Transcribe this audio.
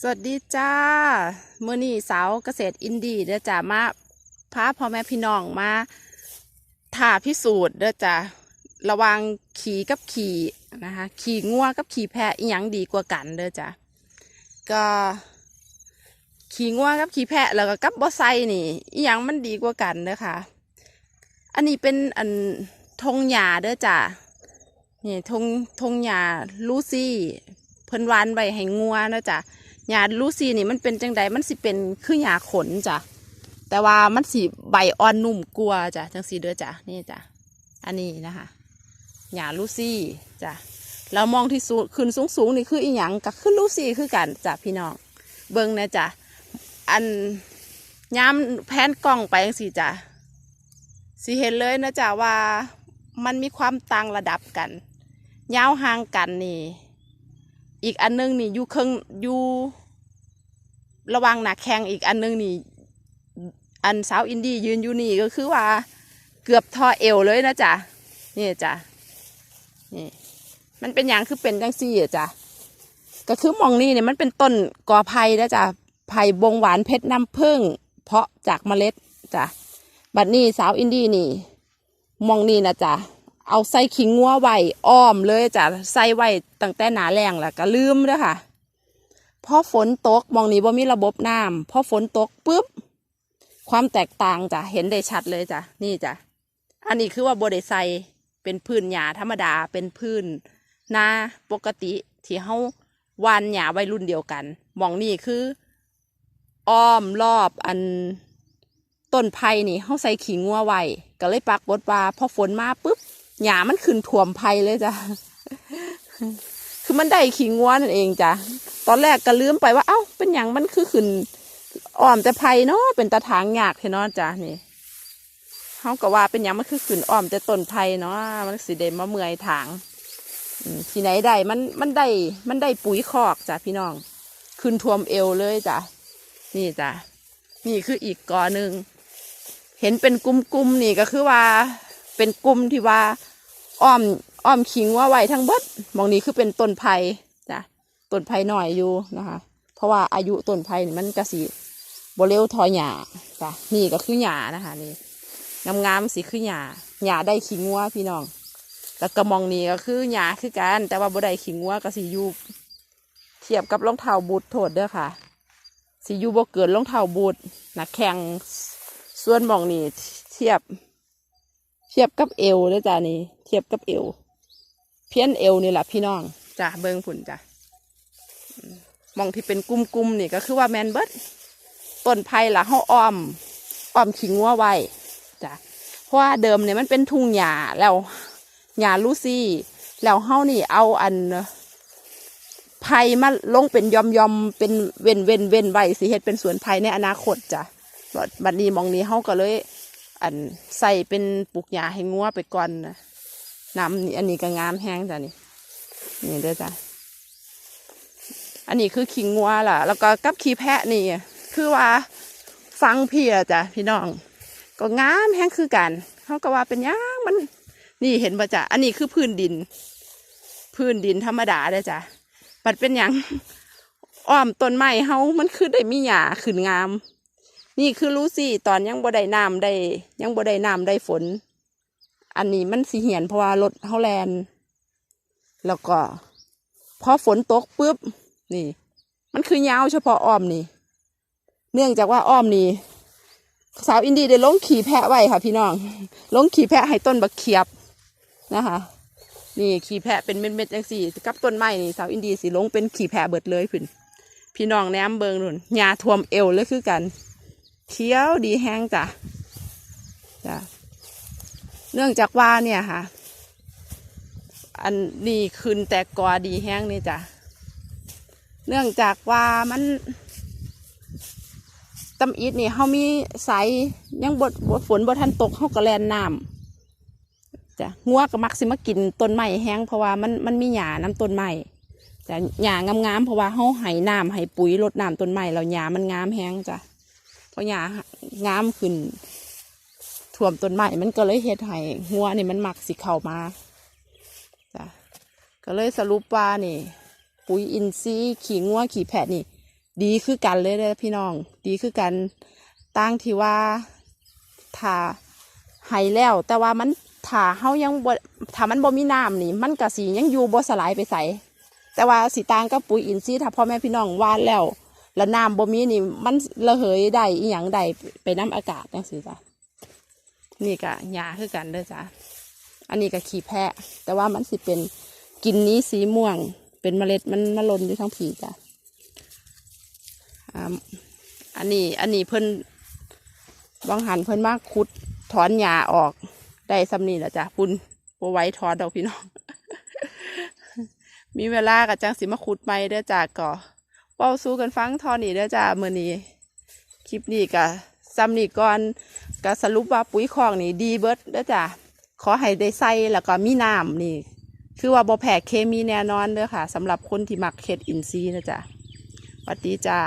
สวัสดีจ้าเมื่อนี้สาวเกษตรอินดีเด้อจ้ามาพาพ่อแม่พี่น้องมาถ่าพิสูจน์เด้อจ้าระวังขี่กับขี่นะคะขี่งัวกับขี่แพะอีหยังดีกว่ากันเด้อจ้าก็ขี่งัวกับขี่แพะแล้วก็กับบอไซนี่อีหยังมันดีกว่ากันเด้อค่ะ อันนี้เป็นอันธงหญ้าเด้อจ้านี่ธงธงหญ้าลูซี่เพิ่นวานไว้ให้งัวเนาะจ้ะ หญ้าลูซี่นี่มันเป็นจังใดมันสิเป็นคือหญ้าขนจ้ะแต่ว่ามันสิใบอ่อนนุ่มกลัวจ้ะจังสีเด้อจ้ะนี่จ้ะอันนี้นะคะหญ้าลูซี่จ้ะเรามองที่สูงขึ้นสูงสูงๆนี่คืออีหยังก็คือลูซี่คือกันจ้ะพี่น้องเบิ่งนะจ้ะอันย้ำแพนกล้องไปจังสิจ้ะสิเห็นเลยนะจ้ะว่ามันมีความต่างระดับกันยาวห่างกันนี่ อีกอันนึงนี่อยู่เครื่องอยู่ระวังหนักแข่งอีกอันนึงนี่ อันสาวอินดี้ยืนอยู่นี่ก็คือว่าเกือบทอเอวเลยนะจ๊ะนี่จ้ะนี่มันเป็นอย่างคือเป็นจังซี่อะจ้ะก็คือมองนี่เนี่ยมันเป็นต้นกอไผ่นะจ๊ะไผ่บงหวานเพชรน้ำผึ้งเพาะจากเมล็ดจ้ะบัดนี้สาวอินดี้นี่มองนี่นะจ๊ะ เอาใส่ขิงงัวไว้อ้อมเลยจ้ะใส่ไว้ตั้งแต่หนาแรงแล้วก็ลืมเด้อค่ะพอฝนตกมองนี้ว่ามีระบบน้ำพอฝนตกปุ๊บความแตกต่างจ้ะเห็นได้ชัดเลยจ้ะนี่จ้ะอันนี้คือว่าโบไดใส่เป็นพื้นหญ้าธรรมดาเป็นพื้นนาปกติที่เฮาวานหญ้าไว้รุ่นเดียวกันมองนี่คือ อ้อมรอบอันต้นไผ่นี่เฮาใส่ขิงงัวไว้ก็เลยปักบดว่าพอฝนมาปุ๊บ หญ้ามันขึ้นถ่วมไผ่เลยจ้ะ คือมันได้ขิงงัวนั่นเองจ้ะ ตอนแรกก็ลืมไปว่า เอ้า เป็นอย่างมันคือขึ้นอ่อมแต่ไผ่เนาะ เป็นตะถางหยากเนาะจ้ะนี่เขาก็ว่าเป็นอย่างมันคือขึ้นอ่อมแต่ต้นไผ่เนาะ มันสิเดมาเมื่อยถางที่ไหนได้ มัน มันได้ มันได้ปุ๋ยคอกจ้ะพี่น้อง ขึ้นท่วมเอวเลยจ้ะ นี่จ้ะ นี่คืออีกกอหนึ่ง เห็นเป็นกลุ่มๆนี่ก็คือว่า เป็นกลุ่มที่ว่าอ้อมอ้อมขิงว่าไว้ทั้งเบิดมองนี้คือเป็นต้นไผ่จ้ะต้นไผ่หน่อยอยู่นะคะ เพราะว่าอายุต้นไผ่มันกระสีบเร็วทอหญ้าจ้ะนี่ก็คือหญ้านะคะนี่งามๆสีคือหญ้าหญ้าได้ขิงวัวพี่น้องแล้วก็หมองนี้ก็คือหญ้าคือกันแต่ว่าบ่ได้ขิงวัวก็สียูเทียบกับรองเท้าบูทโทษเด้อค่ะสียูบ่เกินรองเท้าบูทนะแข่งส่วนมองนี้เทียบ ทียบกับเอวเลยจ้ะนี่ เทียบกับเอว เพี้ยนเอวนี่แหละพี่น้องจ้ะเบิงผุนจ้ะมองที่เป็นกลุ่มๆนี่ก็คือว่าแมนเบิดต้นไผ่ละเขาอ้อมอ้อมขิงงัวไว้จ้ะเพราะว่าเดิมเนี่ยมันเป็นทุ่งหญ้าแล้วหญ้าลูซี่ แล้วเฮานี่เอาอันไผ่มาลงเป็นยอมยอมเป็นเว้นเว้นเว้นไว้สิเฮ็ดเป็นสวนไผ่ในอนาคตจ้ะบัดนี้มองนี้เฮาก็เลย อันใส่เป็นปลูกหญ้าให้งัวไปก่อนนะน้ำอันนี้ก็งามแห้งจ้ะนี่นี่เด้อจ้ะอันนี้คือขิงงัวล่ะ แล้วก็กับขี้แพะนี่ คือว่าฟังเพียจ้ะพี่น้อง ก็งามแห้งคือกันเขาก็ว่าเป็นย่างมัน นี่เห็นป่ะจ้ะอันนี้คือพื้นดิน พื้นดินธรรมดาเด้อจ้ะปัดเป็นยังอ้อมต้นไม้เฮามันคือได้มีหญ้าขึ้นงาม นี่คือรู้สิตอนยังบ่ได้น้ำได้ ยังบ่ได้น้ำได้ฝน อันนี้มันสีเหียนเพราะว่ารถเฮาแลนแล้วก็พอฝนตกปุ๊บ นี่ มันคือยาวเฉพาะอ้อมนี่ เนื่องจากว่าอ้อมนี่สาวอินดีได้ลงขี่แพะไว้ค่ะ พี่น้องลงขี่แพะให้ต้นบักเขียบนะคะ นี่ขี่แพะเป็นเม็ดๆจังสี่กับต้นไม้นี่สาวอินดีสิลงเป็นขี่แพะเบิดเลยพุ่นพี่น้องแนมเบิงนุ่นหญ้าท่วมเอวเลยคือกัน เขียวดีแห้งจ้ะจ้ะเนื่องจากว่าเนี่ยค่ะ อันนี้ขึ้นแต่กอดีแห้งนี่จ้ะเนื่องจากว่ามันตำอิดนี่เขามีสายยังบดบดฝนบดทันตกเขาก็แลนน้ำจ้ะงัวก็มักสิมากินต้นไม้แห้งเพราะว่ามันมันมีหญ้าน้ำต้นไม้จ้ะหญ้างามๆเพราะว่าเขาให้น้ำให้ปุ๋ยรดน้ำต้นไม้แล้วหญ้ามันงามแห้งจ้ะ พราะหญ้างามขึ้นท่วมต้นไม้มันก็เลยเฮ็ดให้หัวนี่มันหมักสิเข้ามาจ้ะก็เลยสรุปว่านี่ ปุ๋ยอินทรีย์ขี้งัวขี้แพะนี่ ดีคือกันเลยเด้พี่น้อง ดีคือกันตั้งที่ว่าถาให้แล้ว แต่ว่ามันถ้าเฮายังบ่ถ้ามันบ่มีน้ำนี่ มันก็สิยังอยู่บ่สลายไปใสแต่ว่าสิต่างกับปุ๋ยอินทรีย์ถ้าพ่อแม่พี่น้องหว่านแล้ว แล้วน้ำบ่มีนี่ มันระเหยได้อีหยังได้ไปน้ำอากาศจังซี่จ้ะนี่ก็หญ้าคือกันเด้อจ้ะอันนี้ก็ขี้แพะ แต่ว่ามันสิเป็นกินนี้สีม่วง เป็นเมล็ดมันมาหล่นอยู่ทั้งผีจ้ะอันนี้อันนี้เพิ่นบางหันเพิ่นมาขุดถอนหญ้าออกได้สำนีแหละจ้ะพุ่นบ่ไว้ถอนดอกพี่น้อง มีเวลากับจังสิมาขุดใหม่เด้จ้ะก็ เว้าสู้กันฟังทอนี่เด้อจ้ะมื้อนี้คลิปนี้ก็ซ้ำนี่ก่อนก็สรุปว่าปุ๋ยคลองนี่ดีเบิดเด้อจ้ะขอให้ได้ใส่แล้วก็มีน้ำนี่ คือว่าบ่แพ้เคมีแน่นอนเด้อค่ะสำหรับคนที่มักเฮ็ดอินทรีย์นะจ้ะสวัสดีจ้า